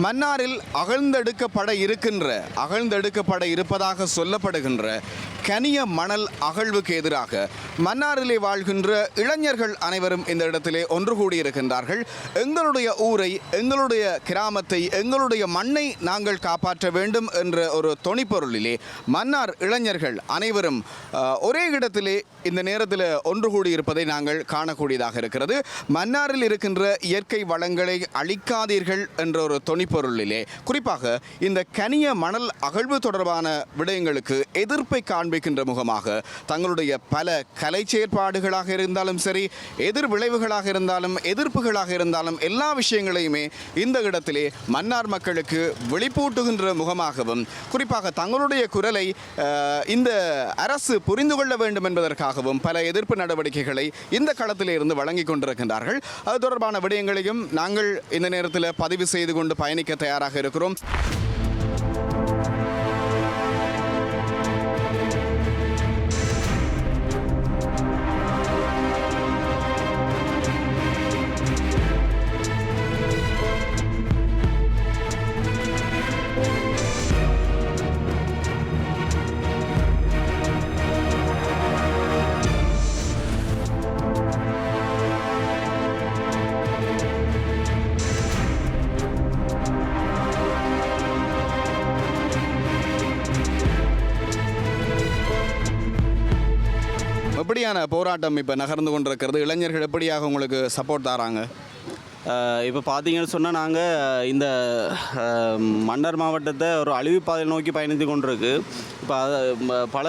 மன்னாரில் அகழ்ந்தெடுக்கப்பட இருக்கின்ற அகழ்ந்தெடுக்கப்பட இருப்பதாக சொல்லப்படுகின்ற கனிய மணல் அகழ்வுக்கு எதிராக மன்னாரிலே வாழ்கின்ற இளைஞர்கள் அனைவரும் இந்த இடத்திலே ஒன்று கூடியிருக்கின்றார்கள். எங்களுடைய ஊரை எங்களுடைய கிராமத்தை எங்களுடைய மண்ணை நாங்கள் காப்பாற்ற வேண்டும் என்ற ஒரு தொனிப்பொருளிலே மன்னார் இளைஞர்கள் அனைவரும் ஒரே இடத்திலே இந்த நேரத்தில் ஒன்று கூடியிருப்பதை நாங்கள் காணக்கூடியதாக இருக்கிறது. மன்னாரில் இருக்கின்ற இயற்கை வளங்களை அழிக்காதீர்கள் என்ற ஒரு தொனிப்பொருளிலே குறிப்பாக இந்த கனிய மணல் அகழ்வு தொடர்பான விடயங்களுக்கு எதிர்ப்பை காண்பிக்கின்ற முகமாக தங்களுடைய பல கலை செயற்பாடுகளாக இருந்தாலும் சரி எதிர் விளைவுகளாக இருந்தாலும் எதிர்ப்புகளாக இருந்தாலும் எல்லா விஷயங்களையுமே இந்த இடத்திலே மன்னார் மக்களுக்கு வெளிப்பூட்டுகின்ற முகமாகவும் குறிப்பாக தங்களுடைய குரலை இந்த அரசு புரிந்து கொள்ள வேண்டும் என்பதற்காகவும் பல எதிர்ப்பு நடவடிக்கைகளை இந்த களத்திலே இருந்து வழங்கி கொண்டிருக்கின்றார்கள். அது தொடர்பான விடயங்களையும் நாங்கள் இந்த நேரத்தில் பதிவு செய்து கொண்டு பயணிக்க தயாராக இருக்கிறோம். எப்படியான போராட்டம் இப்போ நகர்ந்து கொண்டிருக்கிறது? இளைஞர்கள் எப்படியாக உங்களுக்கு சப்போர்ட் தராங்க? இப்போ பார்த்தீங்கன்னு சொன்னால் நாங்கள் இந்த மன்னர் மாவட்டத்தை ஒரு அழிவு நோக்கி பயணித்து கொண்டிருக்கு. இப்போ பல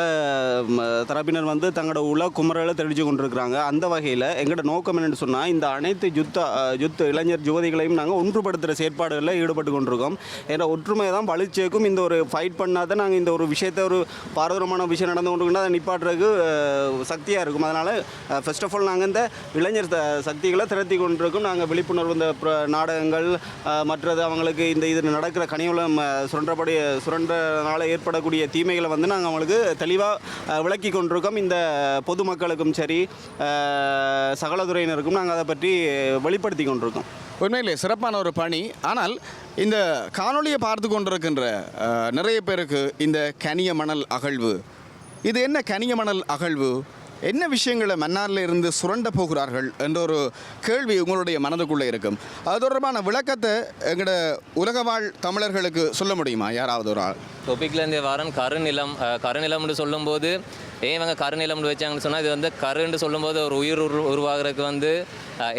தரப்பினர் வந்து தங்களோட உல குமரலை தெரிவித்து கொண்டிருக்கிறாங்க. அந்த வகையில் எங்களோட நோக்கம் என்னென்னு சொன்னால் இந்த அனைத்து யுத்த யுத்த இளைஞர் யுவதிகளையும் நாங்கள் ஒன்றுபடுத்துகிற செயற்பாடுகளில் ஈடுபட்டு கொண்டிருக்கோம். ஏன்னா ஒற்றுமை தான் பளிச்சேக்கும் இந்த ஒரு ஃபைட் பண்ணால் தான் நாங்கள் இந்த ஒரு விஷயத்தை ஒரு பாரதூரமான விஷயம் நடந்து கொண்டிருக்குன்னா அதை நிப்பாட்டுறதுக்கு சக்தியாக இருக்கும். அதனால் ஃபர்ஸ்ட் ஆஃப் ஆல் நாங்கள் இந்த இளைஞர் சக்திகளை திரட்டி கொண்டிருக்கோம். நாங்கள் விழிப்புணர்வு இந்த நாடகங்கள் மற்றது அவங்களுக்கு இந்த இது நடக்கிற கனிவளம் சுரண்டபடி சுரண்டனால் சுரண்டனால ஏற்படக்கூடிய தீமைகளை வந்து நாங்கள் அவங்களுக்கு தெளிவாக விளக்கி கொண்டிருக்கோம். இந்த பொதுமக்களுக்கும் சரி சகலதுறையினருக்கும் நாங்கள் அதை பற்றி வெளிப்படுத்தி கொண்டிருக்கோம். உண்மையிலே சிறப்பான ஒரு பணி. ஆனால் இந்த காணொளியை பார்த்து கொண்டிருக்கின்ற நிறைய பேருக்கு இந்த கனிய மணல் அகழ்வு. இது என்ன கனிய மணல் அகழ்வு? என்ன விஷயங்களை மன்னாரில் இருந்து சுரண்ட போகிறார்கள் என்ற ஒரு கேள்வி உங்களுடைய மனதுக்குள்ளே இருக்கும். அது தொடர்பான விளக்கத்தை எங்களோட உலகவாழ் தமிழர்களுக்கு சொல்ல முடியுமா? யாராவது ஒரு ஆள். டொபிக்லேருந்து வாரம் கருநிலம் கருநிலம்னு சொல்லும்போது ஏன் இவங்க கருநிலம்னு வச்சாங்கன்னு சொன்னால் இது வந்து கருன்னு சொல்லும்போது ஒரு உயிர் உரு உருவாகிறதுக்கு வந்து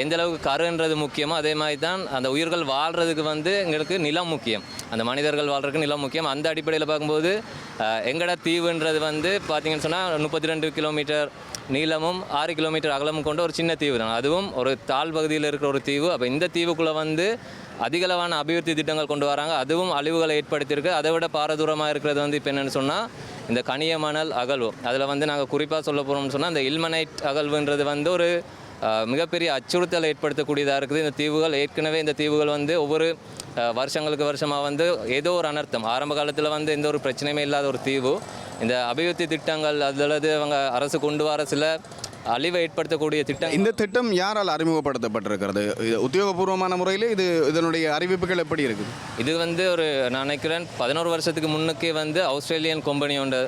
எந்த அளவுக்கு கருன்றது முக்கியமோ அதே மாதிரி தான் அந்த உயிர்கள் வாழ்கிறதுக்கு வந்து எங்களுக்கு நிலம் முக்கியம். அந்த மனிதர்கள் வாழ்கிறதுக்கு நிலம் முக்கியம். அந்த அடிப்படையில் பார்க்கும்போது எங்கடா தீவுன்றது வந்து பார்த்தீங்கன்னு சொன்னால் முப்பத்தி ரெண்டு கிலோமீட்டர் நீளமும் ஆறு கிலோமீட்டர் அகலமும் கொண்ட ஒரு சின்ன தீவு தான். அதுவும் ஒரு தாழ் பகுதியில் இருக்கிற ஒரு தீவு. அப்போ இந்த தீவுக்குள்ளே வந்து அதிகளவான அபிவிருத்தி திட்டங்கள் கொண்டு வராங்க. அதுவும் அழிவுகளை ஏற்படுத்தியிருக்கு. அதை விட பாரதூரமாக இருக்கிறது வந்து இப்போ என்னென்னு சொன்னால் இந்த கனியமணல் அகழ்வு. அதில் வந்து நாங்கள் குறிப்பாக சொல்ல போகிறோம்னு சொன்னால் இந்த இல்மனைட் அகழ்வுன்றது வந்து ஒரு மிகப்பெரிய அச்சுறுத்தலை ஏற்படுத்தக்கூடியதாக இருக்குது. இந்த தீவுகள் ஏற்கனவே இந்த தீவுகள் வந்து ஒவ்வொரு வருஷங்களுக்கு வருஷமாக வந்து ஏதோ ஒரு அனர்த்தம். ஆரம்ப காலத்தில் வந்து எந்த ஒரு பிரச்சனையுமே இல்லாத ஒரு தீவு. இந்த அபிவிருத்தி திட்டங்கள் அல்லது அவங்க அரசு கொண்டு வர சில அழிவை ஏற்படுத்தக்கூடிய திட்டம். இந்த திட்டம் யாரால் அறிமுகப்படுத்தப்பட்டிருக்கிறது? இது உத்தியோகபூர்வமான முறையில் இது இதனுடைய அறிவிப்புகள் எப்படி இருக்குது? இது வந்து ஒரு நான் நினைக்கிறேன் பதினோரு வருஷத்துக்கு முன்னுக்கே வந்து ஆஸ்திரேலியன் கம்பெனி ஒன்று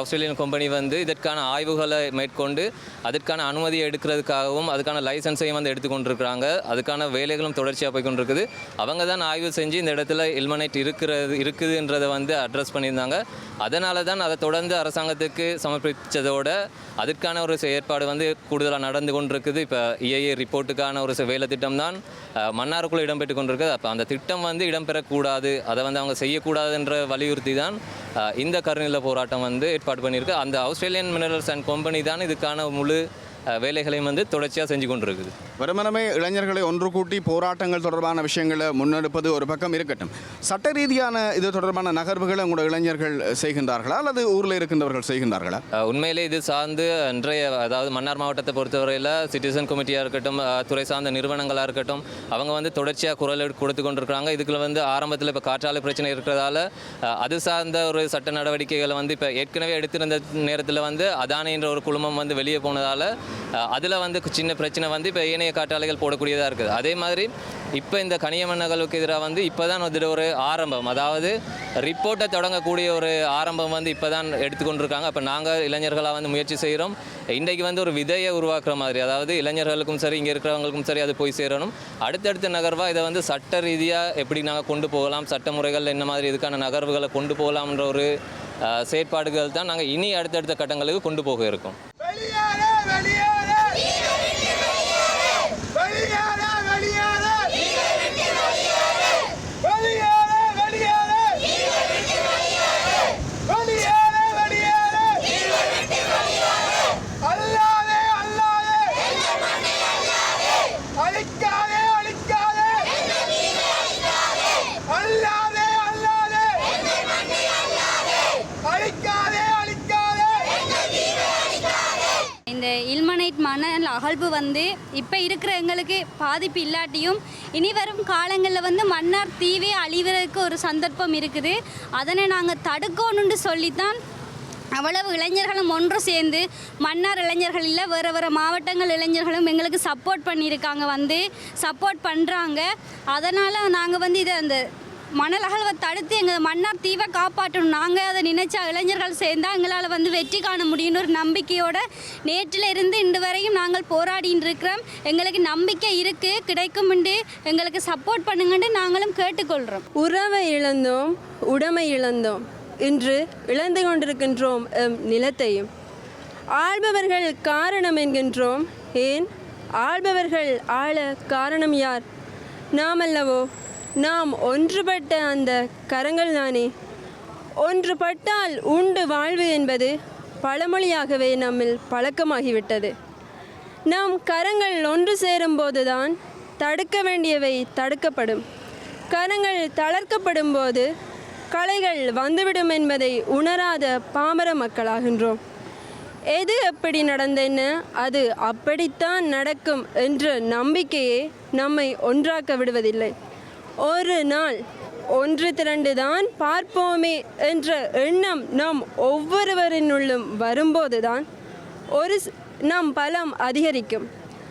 ஆஸ்திரேலியன் கம்பெனி வந்து இதற்கான ஆய்வுகளை மேற்கொண்டு அதற்கான அனுமதியை எடுக்கிறதுக்காகவும் அதுக்கான லைசன்ஸையும் வந்து எடுத்துக்கொண்டிருக்கிறாங்க. அதுக்கான வேலைகளும் தொடர்ச்சியாக போய் கொண்டிருக்குது அவங்க தான் ஆய்வு செஞ்சு இந்த இடத்துல இல்மனைட் இருக்கிறது இருக்குதுன்றதை வந்து அட்ரஸ் பண்ணியிருந்தாங்க. அதனால தான் அதை தொடர்ந்து அரசாங்கத்துக்கு சமர்ப்பித்ததோட அதுக்கான ஒரு ஏற்பாடு வந்து கூடுதலாக நடந்து கொண்டிருக்குது. இப்போ இஏஏ ரிப்போர்ட்டுக்கான ஒரு வேலை திட்டம் தான் மன்னாருக்குள்ளே இடம்பெற்று கொண்டிருக்குது. அப்போ அந்த திட்டம் வந்து இடம்பெறக்கூடாது அதை வந்து அவங்க செய்யக்கூடாதுன்ற வலியுறுத்தி தான் இந்த கருநில போராட்டம் வந்து ஏற்பாடு பண்ணியிருக்கு. அந்த ஆஸ்திரேலியன் மினரல்ஸ் அண்ட் கம்பெனி தான் இதுக்கான முழு வேலைகளையும் வந்து தொடர்ச்சியாக செஞ்சு கொண்டிருக்குது. வருமனமே இளைஞர்களை ஒன்று கூட்டி போராட்டங்கள் தொடர்பான விஷயங்களை முன்னெடுப்பது ஒரு பக்கம் இருக்கட்டும். சட்ட ரீதியான இது தொடர்பான நகர்வுகளை உங்களோட இளைஞர்கள் செய்கின்றார்களா? அல்லது ஊரில் இருக்கின்றவர்கள் செய்கின்றார்களா? உண்மையிலே இது சார்ந்து இன்றைய அதாவது மன்னார் மாவட்டத்தை பொறுத்தவரையில் சிட்டிசன் கமிட்டியாக இருக்கட்டும் துறை சார்ந்த நிறுவனங்களாக இருக்கட்டும் அவங்க வந்து தொடர்ச்சியாக குரல் கொடுத்து கொண்டிருக்கிறாங்க. இதுக்குள்ள வந்து ஆரம்பத்தில் இப்போ காற்றாலை பிரச்சனை இருக்கிறதால அது சார்ந்த ஒரு சட்ட நடவடிக்கைகளை வந்து இப்போ ஏற்கனவே எடுத்திருந்த நேரத்தில் வந்து அதானின்ற ஒரு குழுமம் வந்து வெளியே போனதால் அதில் வந்து சின்ன பிரச்சனை வந்து இப்போ ஏனைய காற்றாலைகள் போடக்கூடியதாக இருக்குது. அதே மாதிரி இப்போ இந்த கனியமன்னர்களுக்கு எதிராக வந்து இப்போ தான் வந்துட்டு ஒரு ஆரம்பம். அதாவது ரிப்போர்ட்டை தொடங்கக்கூடிய ஒரு ஆரம்பம் வந்து இப்போ தான் எடுத்துக்கொண்டிருக்காங்க அப்போ நாங்கள் இளைஞர்களாக வந்து முயற்சி செய்கிறோம் இன்றைக்கு வந்து ஒரு விதையை உருவாக்குற மாதிரி. அதாவது இளைஞர்களுக்கும் சரி இங்கே இருக்கிறவங்களுக்கும் சரி அது போய் சேரணும். அடுத்தடுத்த நகர்வாக இதை வந்து சட்ட ரீதியாக எப்படி நாங்கள் கொண்டு போகலாம்? சட்ட முறைகள் என்ன மாதிரி இதுக்கான நகர்வுகளை கொண்டு போகலாம்ன்ற ஒரு செயற்பாடுகள் தான் நாங்கள் இனி அடுத்தடுத்த கட்டங்களுக்கு கொண்டு போக இருக்கோம். மணல் அகழ்வு வந்து இப்போ இருக்கிற எங்களுக்கு பாதிப்பு இல்லாட்டியும் இனி வரும் காலங்களில் வந்து மன்னார் தீவே அழிவதற்கு ஒரு சந்தர்ப்பம் இருக்குது. அதனை நாங்கள் தடுக்கணும்னு சொல்லித்தான் அவ்வளவு இளைஞர்களும் ஒன்று சேர்ந்து மன்னார் இளைஞர்கள் இல்லை வேறு வேறு மாவட்டங்கள் இளைஞர்களும் எங்களுக்கு சப்போர்ட் பண்ணியிருக்காங்க வந்து சப்போர்ட் பண்ணுறாங்க அதனால் நாங்கள் வந்து இதை அந்த மணல் அகழ்வை தடுத்து எங்கள் மன்னார் தீவை காப்பாற்றணும். நாங்கள் அதை நினைச்ச இளைஞர்கள் சேர்ந்தால் எங்களால் வந்து வெற்றி காண முடியும்னு ஒரு நம்பிக்கையோட நேற்றிலிருந்து இன்று வரையும் நாங்கள் போராடின்னு இருக்கிறோம். எங்களுக்கு நம்பிக்கை இருக்குது கிடைக்கும்ண்டு எங்களுக்கு சப்போர்ட் பண்ணுங்கன்னு நாங்களும் கேட்டுக்கொள்கிறோம் உறவை இழந்தோம் உடமை இழந்தோம். இன்று இழந்து கொண்டிருக்கின்றோம் எம் நிலத்தையும். ஆள்பவர்கள் காரணம் என்கின்றோம். ஏன்? ஆள்பவர்கள் ஆள காரணம் யார்? நாமல்லவோ? நாம் ஒன்றுபட்ட அந்த கரங்கள் தானே? ஒன்றுபட்டால் உண்டு வாழ்வு என்பது பழமொழியாகவே நம்மில் பழக்கமாகிவிட்டது. நாம் கரங்கள் ஒன்று சேரும்போதுதான் தடுக்க வேண்டியவை தடுக்கப்படும். கரங்கள் தளர்க்கப்படும் போது கலைகள் வந்துவிடும் என்பதை உணராத பாமர மக்களாகின்றோம். எது எப்படி நடந்தென்ன அது அப்படித்தான் நடக்கும் என்ற நம்பிக்கையே நம்மை ஒன்றாக்க விடுவதில்லை. ஒரு நாள் ஒன்று திரண்டு தான் பார்ப்போமே என்ற எண்ணம் நம் ஒவ்வொருவரினுள்ளும் வரும்போதுதான் ஒரு நம் பலம் அதிகரிக்கும்.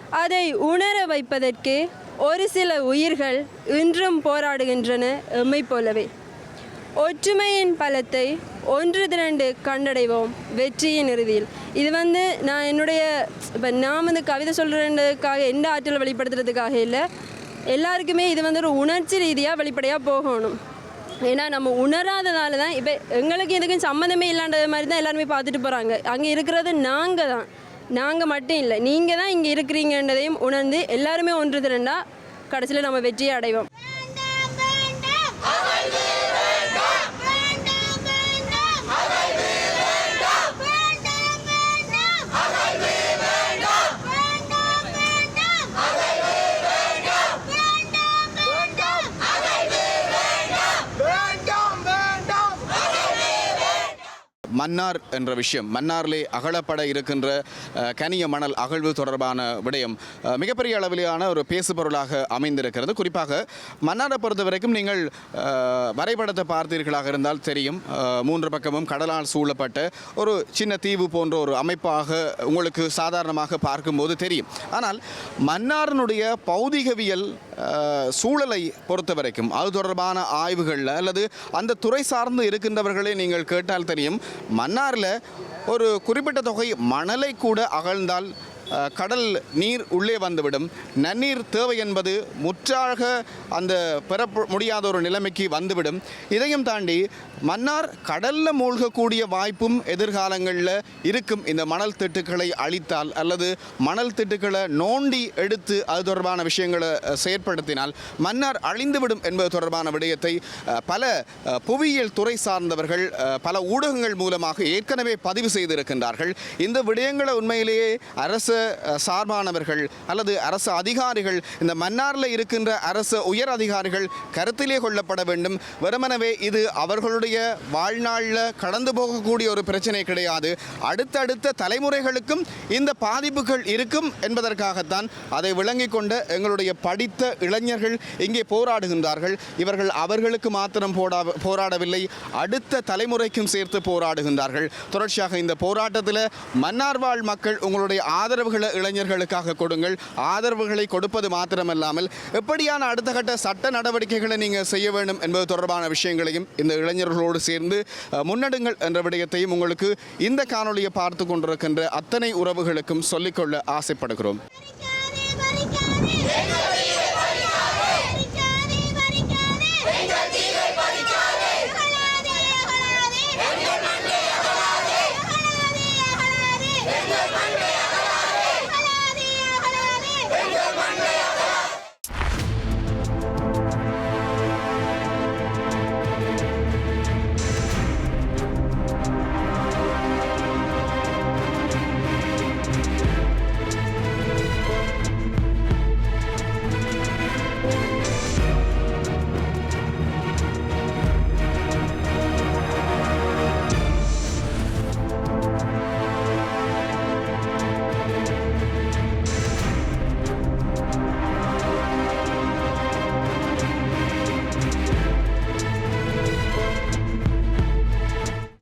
அதை உணர வைப்பதற்கு ஒரு சில உயிர்கள் இன்றும் போராடுகின்றன எம்மை போலவே. ஒற்றுமையின் பலத்தை ஒன்று திரண்டு கண்டடைவோம் வெற்றியின் இறுதியில். இது வந்து நான் என்னுடைய இப்போ நான் வந்து கவிதை சொல்கிறதுக்காக எந்த ஆற்றலை வெளிப்படுத்துறதுக்காக இல்லை எல்லாருக்குமே இது வந்து ஒரு உணர்ச்சி ரீதியாக வெளிப்படையாக போகணும். ஏன்னா நம்ம உணராததால தான் இப்போ எங்களுக்கு இதுக்கும் சம்மந்தமே இல்லாத மாதிரி தான் எல்லாருமே பார்த்துட்டு போகிறாங்க அங்கே இருக்கிறது நாங்கள் தான். நாங்கள் மட்டும் இல்லை. நீங்கள் தான் இங்கே இருக்கிறீங்கன்றதையும் உணர்ந்து எல்லாருமே ஒன்று திரண்டா கடைசியில் நம்ம வெற்றியை அடைவோம் வேண்டாம் வேண்டாம் மன்னார் என்ற விஷயம். மன்னாரிலே அகலப்பட இருக்கின்ற கனிய மணல் அகழ்வு தொடர்பான விடயம் மிகப்பெரிய அளவிலான ஒரு பேசுபொருளாக அமைந்திருக்கிறது. குறிப்பாக மன்னாரை பொறுத்த வரைக்கும் நீங்கள் வரைபடத்தை பார்த்தீர்களாக இருந்தால் தெரியும். மூன்று பக்கமும் கடலால் சூழப்பட்ட ஒரு சின்ன தீவு போன்ற ஒரு அமைப்பாக உங்களுக்கு சாதாரணமாக பார்க்கும்போது தெரியும். ஆனால் மன்னாரினுடைய பௌதிகவியல் சூழலை பொறுத்த வரைக்கும் அது தொடர்பான ஆய்வுகளில் அல்லது அந்த துறை சார்ந்து இருக்கின்றவர்களே நீங்கள் கேட்டால் தெரியும் மன்னாரில் ஒரு குறிப்பிட்ட தொகை மணலை கூட அகழ்ந்தால் கடல் நீர் உள்ளே வந்துவிடும். நன்னீர் தேவை என்பது முற்றாக அந்த பெற முடியாத ஒரு நிலைமைக்கு வந்துவிடும். இதையும் தாண்டி மன்னார் கடலில் மூழ்கக்கூடிய வாய்ப்பும் எதிர்காலங்களில் இருக்கும். இந்த மணல் திட்டுக்களை அழித்தால் அல்லது மணல் திட்டுக்களை நோண்டி எடுத்து அது தொடர்பான விஷயங்களை செயற்படுத்தினால் மன்னார் அழிந்துவிடும் என்பது தொடர்பான விடயத்தை பல புவியியல் துறை சார்ந்தவர்கள் பல ஊடகங்கள் மூலமாக ஏற்கனவே பதிவு செய்திருக்கின்றார்கள். இந்த விடயங்களை உண்மையிலேயே அரசு சார்பானவர்கள் அல்லது அரசு அதிகாரிகள் இந்த மன்னாரில் இருக்கின்ற அரசு உயர் அதிகாரிகள் கருத்திலே கொள்ளப்பட வேண்டும். வெறுமனவே இது அவர்களுடைய வாழ்நாளில் கடந்து போகக்கூடிய ஒரு பிரச்சனை கிடையாது. அடுத்தடுத்த தலைமுறைகளுக்கும் இந்த பாதிப்புகள் இருக்கும் என்பதற்காகத்தான் அதை விளங்கிக் கொண்ட எங்களுடைய படித்த இளைஞர்கள் இங்கே போராடுகின்றார்கள். இவர்கள் அவர்களுக்கு மாத்திரம் போடா போராடவில்லை அடுத்த தலைமுறைக்கும் சேர்த்து போராடுகின்றார்கள். தொடர்ச்சியாக இந்த போராட்டத்தில் மன்னார் வாழ் மக்கள் உங்களுடைய ஆதரவு ஆதரவுகளை இளைஞர்களுக்காக கொடுங்கள். ஆதரவுகளை கொடுப்பது மாத்திரமல்லாமல் எப்படியான அடுத்த கட்ட சட்ட நடவடிக்கைகளை நீங்கள் செய்ய வேண்டும் என்பது தொடர்பான விஷயங்களையும் இந்த இளைஞர்களோடு சேர்ந்து முன்னெடுங்கள் என்ற விடயத்தையும் உங்களுக்கு இந்த காணொளியை பார்த்து கொண்டிருக்கின்ற அத்தனை உறவுகளுக்கும் சொல்லிக்கொள்ள ஆசைப்படுகிறோம்.